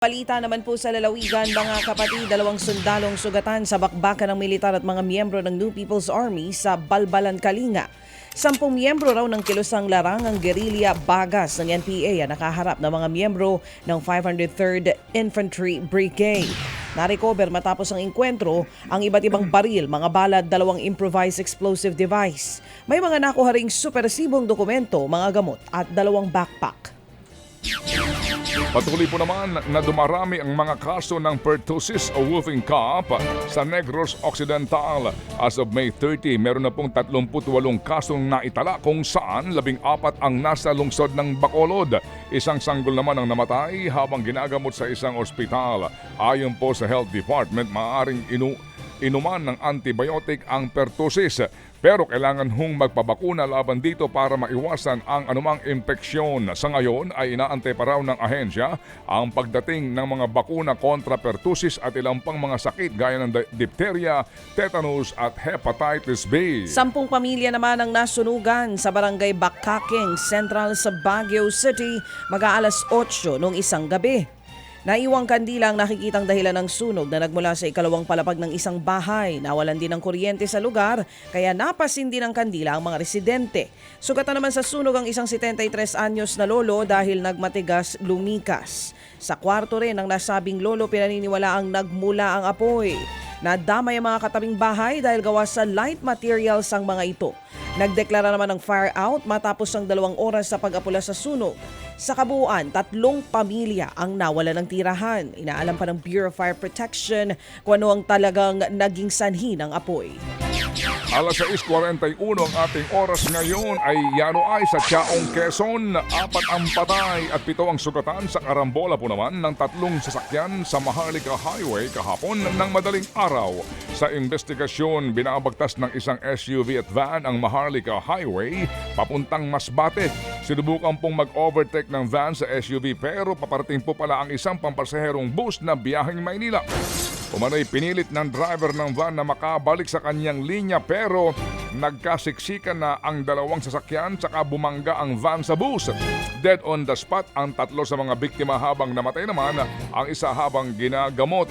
Balita naman po sa lalawigan mga kapatid, dalawang sundalong sugatan sa bakbakan ng militar at mga miyembro ng New People's Army sa Balbalan, Kalinga. Sampung miyembro raw ng kilusang larangang guerrilla bagas ng NPA ang nakaharap ng mga miyembro ng 503rd Infantry Brigade. Narecover matapos ang inkwentro ang iba't ibang baril, mga bala dalawang improvised explosive device. May mga nakuha ring supersibong dokumento, mga gamot at dalawang backpack. Patuloy po naman na dumarami ang mga kaso ng pertussis o wolfing cough sa Negros Occidental. As of May 30, meron na pong 38 kasong naitala kung saan 14 ang nasa lungsod ng Bacolod. Isang sanggol naman ang namatay habang ginagamot sa isang ospital. Ayon po sa Health Department, maaaring inu inuman ng antibiotic ang pertussis. Pero kailangan hong magpabakuna laban dito para maiwasan ang anumang impeksyon. Sa ngayon ay inaantay pa raw ng ahensya ang pagdating ng mga bakuna kontra pertussis at ilang pang mga sakit gaya ng di- diphtheria, tetanus at hepatitis B. Sampung pamilya naman ang nasunugan sa barangay Bakaking, Central sa Baguio City, mag-aalas 8 noong isang gabi. Naiwang kandila ang nakikitang dahilan ng sunog na nagmula sa ikalawang palapag ng isang bahay. Nawalan din ng kuryente sa lugar, kaya napasin din ng kandila ang mga residente. Sugatan naman sa sunog ang isang 73 anyos na lolo dahil nagmatigas lumikas. Sa kwarto rin ng nasabing lolo pinaniniwala ang nagmula ang apoy. Nadamay ang mga katabing bahay dahil gawa sa light materials ang mga ito. Nagdeklara naman ng fire out matapos ang dalawang oras sa pag-apula sa sunog. Sa kabuuan, tatlong pamilya ang nawala ng tirahan. Inaalam pa ng Bureau of Fire Protection kung ano ang talagang naging sanhi ng apoy. Alas 6.41 ang ating oras ngayon ay yano ay sa Chaong Quezon. Apat ang patay at pito ang sugatan sa karambola po naman ng tatlong sasakyan sa Maharlika Highway kahapon ng madaling araw. Sa investigasyon, binabagtas ng isang SUV at van ang Maharlika Highway papuntang Masbate. Sinubukan pong mag-overtake ng van sa SUV pero paparating po pala ang isang pampasaherong bus na biyaheng Maynila. Umano'y pinilit ng driver ng van na makabalik sa kanyang linya pero nagkasiksikan na ang dalawang sasakyan saka bumangga ang van sa bus. Dead on the spot ang tatlo sa mga biktima habang namatay naman ang isa habang ginagamot.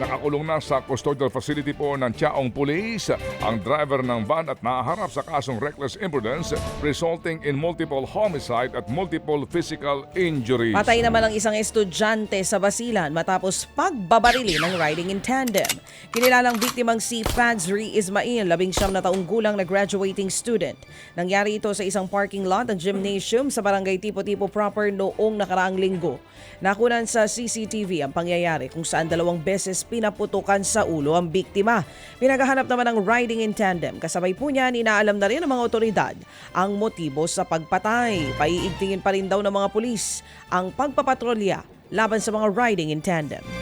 Nakakulong na sa custodial facility po ng Chaong Police ang driver ng van at naharap sa kasong reckless imprudence resulting in multiple homicide at multiple physical injuries. Patay naman ang isang estudyante sa Basilan matapos pagbabarili ng riding in tandem. Kinilalang biktimang si Fadzri Ismail, labing siyam na taong gulang na graduating student. Nangyari ito sa isang parking lot ng gymnasium sa barangay Tipo-Tipo proper noong nakaraang linggo. Nakunan sa CCTV ang pangyayari kung saan dalawang beses pinaputukan sa ulo ang biktima. Pinaghahanap naman ng riding in tandem. Kasabay po niyan, inaalam na rin ng mga otoridad ang motibo sa pagpatay. Paiigtingin pa rin daw ng mga pulis ang pagpapatrolya laban sa mga riding in tandem.